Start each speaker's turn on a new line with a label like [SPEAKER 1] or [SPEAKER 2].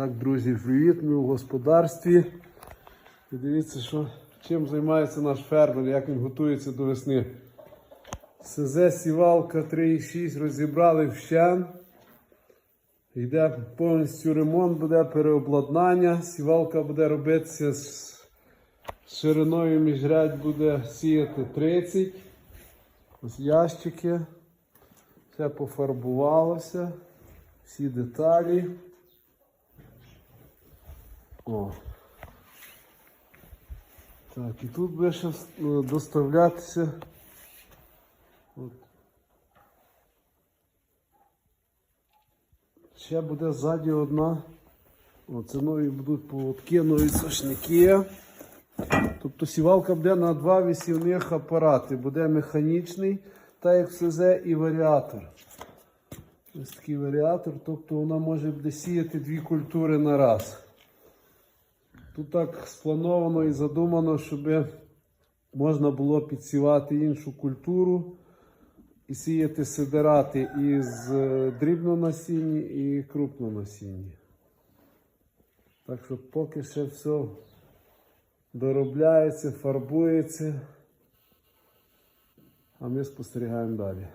[SPEAKER 1] Так, друзі, привіт, ми в господарстві. І дивіться, що, чим займається наш фермер, як він готується до весни. СЗ сівалка 3,6 розібрали вщен. Йде повністю ремонт, буде переобладнання. Сівалка буде робитися з шириною міжрядь буде сіяти 30. Ось ящики. Все пофарбувалося. Всі деталі. О. Так, і тут буде ще е, доставлятися. От. Ще буде ззаді одна. О, це нові будуть поводки, нові сошники. Тобто сівалка буде на два висівних апарати. Буде механічний, так як в СЗ і варіатор. Ось такий варіатор, тобто вона може буде сіяти дві культури на раз. Тут так сплановано і задумано, щоб можна було підсівати іншу культуру і сіяти сидерати із е, дрібнонасінні і крупнонасінні. Так що поки ще все доробляється, фарбується, а ми спостерігаємо далі.